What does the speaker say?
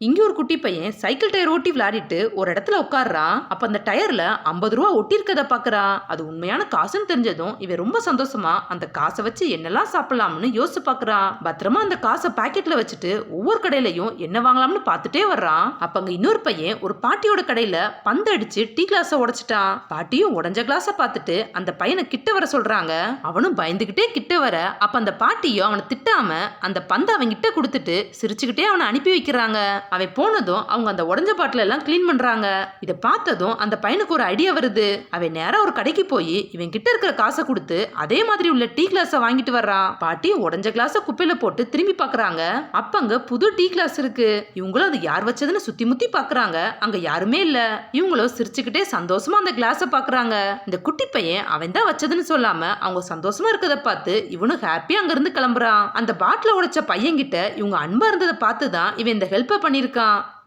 இங்கே ஒரு குட்டி பையன் சைக்கிள் டயர் ஓட்டி விளையாடிட்டு ஒரு இடத்துல உட்காடுறான் அப்போ அந்த டயரில் ஐம்பது ரூபா ஒட்டி பார்க்குறான் அது உண்மையான காசுன்னு தெரிஞ்சதும் இவன் ரொம்ப சந்தோஷமா அந்த காசை வச்சு என்னெல்லாம் சாப்பிடலாம்னு யோசிச்சு பார்க்குறான் பத்திரமா அந்த காசை பாக்கெட்டில் வச்சுட்டு ஒவ்வொரு கடையிலையும் என்ன வாங்கலாம்னு பார்த்துட்டே வர்றான் அப்போ அங்கே இன்னொரு பையன் ஒரு பாட்டியோட கடையில் பந்து அடிச்சு டீ கிளாஸை உடச்சிட்டான் பாட்டியும் உடஞ்ச கிளாஸை பார்த்துட்டு அந்த பையனை கிட்ட வர சொல்கிறாங்க அவனும் பயந்துக்கிட்டே கிட்ட வர. அப்போ அந்த பாட்டியும் அவனை திட்டாமல் அந்த பந்தை அவன்கிட்ட கொடுத்துட்டு சிரிச்சுக்கிட்டே அவனை அனுப்பி வைக்கிறாங்க. அவன் போனதும் அவங்க அந்த உடஞ்ச பாட்டில எல்லாம் க்ளீன் பண்றாங்க. இதை பார்த்ததும் அந்த பையனுக்கு ஒரு ஐடியா வருது. அவன் நேராக ஒரு கடைக்கு போய் இவன் கிட்ட இருக்கிற காசை கொடுத்து அதே மாதிரி உள்ள டீ கிளாஸை வாங்கிட்டு வர்றான் பாட்டி உடஞ்ச கிளாஸை குப்பையில போட்டு திரும்பி பார்க்கறாங்க அப்பங்க புது டீ கிளாஸ் இருக்கு. இவங்களும் அது யார் வச்சதுன்னு சுத்தி முத்தி பார்க்குறாங்க அங்க யாருமே இல்ல. இவங்களும் சிரிச்சுக்கிட்டே சந்தோஷமா அந்த கிளாஸை பார்க்குறாங்க இந்த குட்டி பையன் அவன் தான் வச்சதுன்னு சொல்லாம அவங்க சந்தோஷமா இருக்கதை பார்த்து இவனும் ஹாப்பியா அங்க இருந்து கிளம்புறான். அந்த பாட்டில உடைச்ச பையன் கிட்ட இவங்க அன்பா இருந்ததை பார்த்து தான் இவன் இந்த ஹெல்ப்பை பண்ணியிருக்கான்.